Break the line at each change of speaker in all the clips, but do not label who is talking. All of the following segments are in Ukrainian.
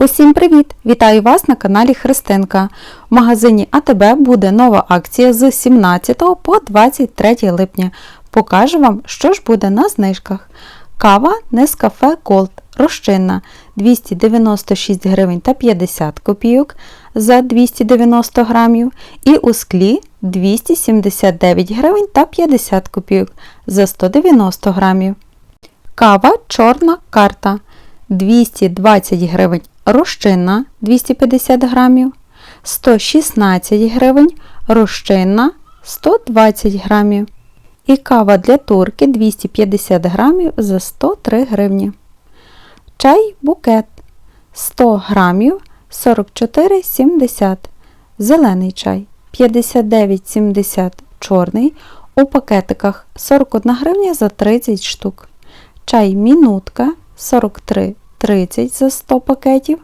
Усім привіт! Вітаю вас на каналі Христинка. В магазині АТБ буде нова акція з 17 по 23 липня. Покажу вам, що ж буде на знижках. Кава Nescafe Gold розчинна 296 гривень та 50 копійок за 290 грамів. І у склі 279 гривень та 50 копійок за 190 грамів. Кава чорна карта 220 гривень розчинна 250 грамів, 116 гривень розчинна 120 грамів. І кава для турки 250 грамів за 103 гривні. Чай букет 100 грамів 44,70. Зелений чай 59,70 чорний. У пакетиках 41 гривня за 30 штук. Чай мінутка 43,30 за 100 пакетів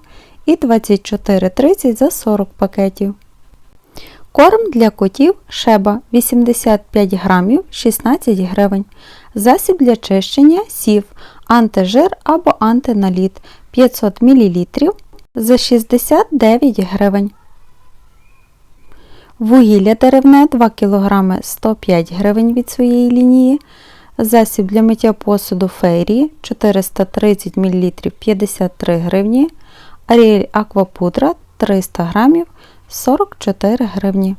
і 24,30 за 40 пакетів. Корм для котів Шеба 85 грамів 16 гривень. Засіб для чищення сів антижир або антиналіт 500 мл за 69 гривень. Вугілля деревне 2 кг 105 гривень від своєї лінії. Засіб для миття посуду фейрі 430 мл 53 гривні. Аріель Аквапудра 300 грамів 44 гривні.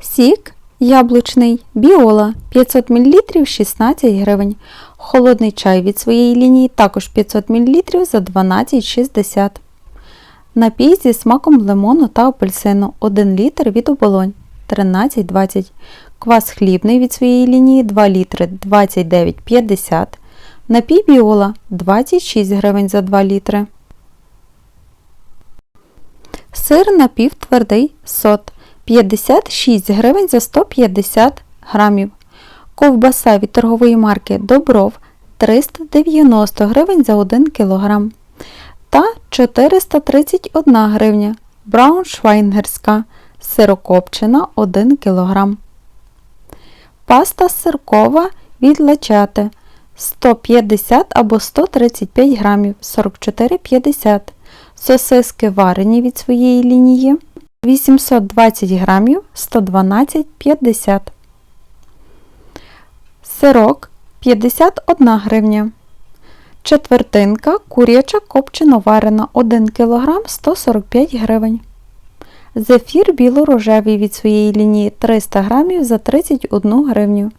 Сік яблучний Біола 500 мл 16 гривень. Холодний чай від своєї лінії також 500 мл за 12,60 Напій зі смаком лимону та апельсину 1 літр від оболонь 13,20 Квас хлібний від своєї лінії 2 літри 29,50 Напій біола 26 гривень за 2 літри. Сир напівтвердий сот 56 гривень за 150 грамів. Ковбаса від торгової марки Добров 390 гривень за 1 кг. Та 431 гривня. Брауншвайнгерська сирокопчена 1 кг. Паста сиркова від лачати. 150 або 135 грамів. 44,50 Сосиски варені від своєї лінії. 820 грамів. 112,50 Сирок. 51 гривня. Четвертинка куряча копчено варена 1 кг 145 гривень. Зефір білорожевий від своєї лінії 300 грамів за 31 гривню.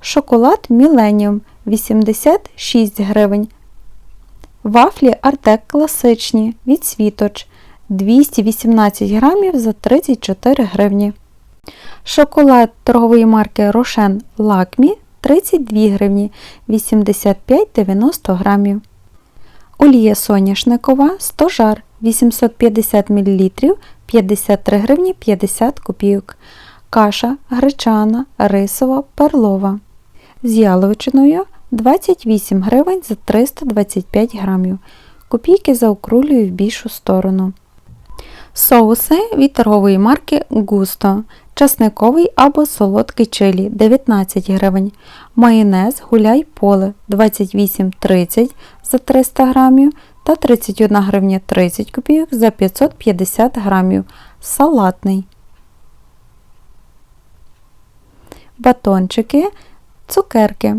Шоколад Millennium 86 гривень. Вафлі Артек класичні від світоч 218 грамів за 34 гривні. Шоколад торгової марки Рошен Лакмі 32 гривні 85-90 грамів. Олія соняшникова 100 жар 850 мл 53 гривні 50 копійок. Каша гречана, рисова, перлова. З яловичиною 28 гривень за 325 грамів. Копійки заокрулюю в більшу сторону. Соуси від торгової марки Густо. Часниковий або солодкий чилі 19 гривень. Майонез гуляй поле 28,30 за 300 грамів та 31 гривня 30 копійок за 550 грамів. Салатний. Батончики, цукерки.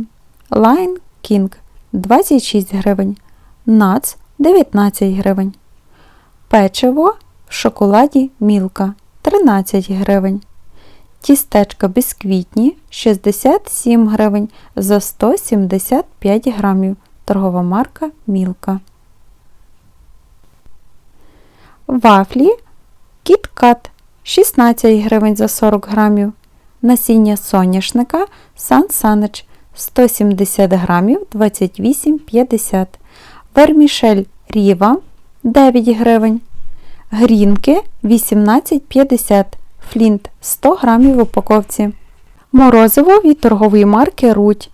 Line King 26 гривень. Нац 19 гривень. Печиво в шоколаді Мілка 13 гривень. Тістечка бісквітні 67 гривень за 175 грамів. Торгова марка Мілка. Вафлі Кіткат 16 гривень за 40 грамів. Насіння соняшника Сан Санич 170 грамів 28,50 Вермішель Ріва 9 гривень. Грінки 18,50 Флінт 100 грамів в упаковці. Морозиво від торгової марки Руть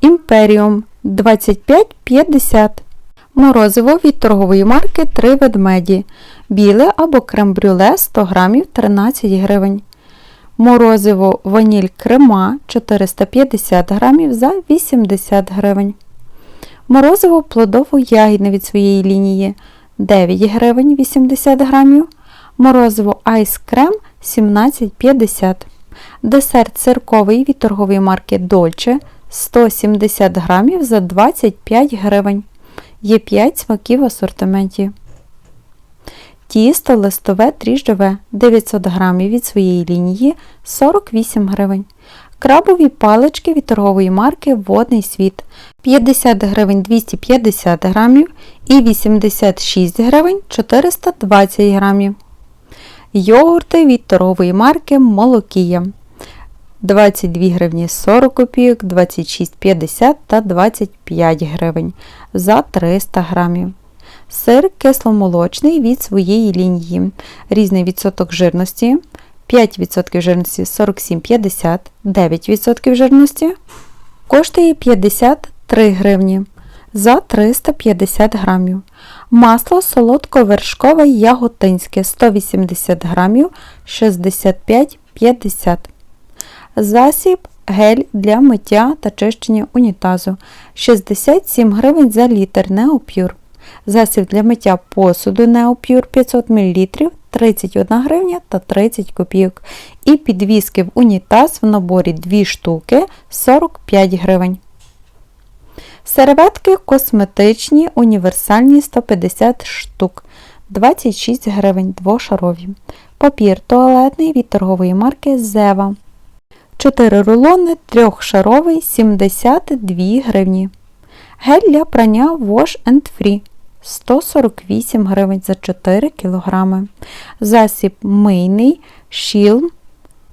Імперіум 25,50 Морозиво від торгової марки 3 ведмеді. Біле або крем-брюле 100 грамів 13 гривень. Морозиво ваніль крема 450 грамів за 80 гривень. Морозиво плодово-ягідне від своєї лінії 9 гривень 80 грамів. Морозиво Ice Cream 17,50. Десерт цирковий від торгової марки Dolce 170 грамів за 25 гривень. Є 5 смаків в асортименті. Тісто листове дріжджове 900 грамів від своєї лінії 48 гривень. Крабові палички від торгової марки Водний світ 50 гривень 250 грамів і 86 гривень 420 грамів. Йогурти від торгової марки Молокія 22 гривні 40 копійок, 26,50 та 25 гривень за 300 грамів. Сир кисломолочний від своєї лінії. Різний відсоток жирності. 5% жирності 47,50, 9% жирності коштує 53 гривні за 350 грамів. Масло солодко-вершкове яготинське 180 грамів 65,50. Засіб гель для миття та чищення унітазу 67 гривень за літр Неопюр. Засіб для миття посуду Неопюр 500 мл 31 гривня та 30 копійок. І підвіски в унітаз в наборі 2 штуки 45 гривень. Серветки косметичні універсальні 150 штук 26 гривень двошарові. Папір туалетний від торгової марки Зева. 4 рулони трьохшаровий 72 гривні. Гель для прання Wash and Free 148 гривень за 4 кг. Засіб мийний Шілм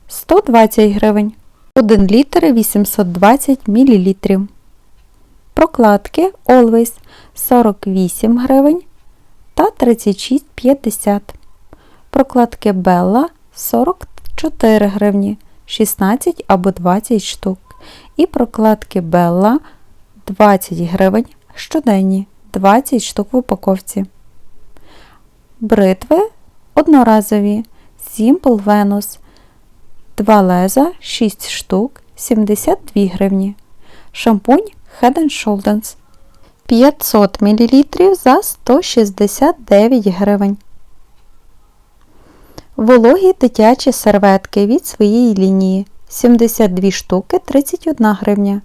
120 гривень. 1 літр 820 мл. Прокладки Always 48 гривень та 36,50. Прокладки Bella 44 гривні 16 або 20 штук. І прокладки Bella 20 гривень щоденні 20 штук в упаковці. Бритви одноразові Simple Venus 2 леза 6 штук 72 гривні. Шампунь Head Shoulders 500 мл за 169 гривень. Вологі дитячі серветки від своєї лінії 72 штуки 31 гривня.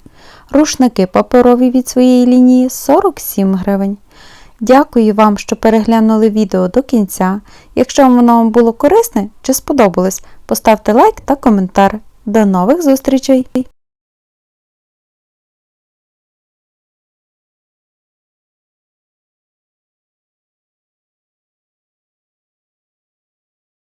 Рушники паперові від своєї лінії 47 гривень. Дякую вам, що переглянули відео до кінця. Якщо воно вам було корисне чи сподобалось, поставте лайк та коментар. До нових зустрічей!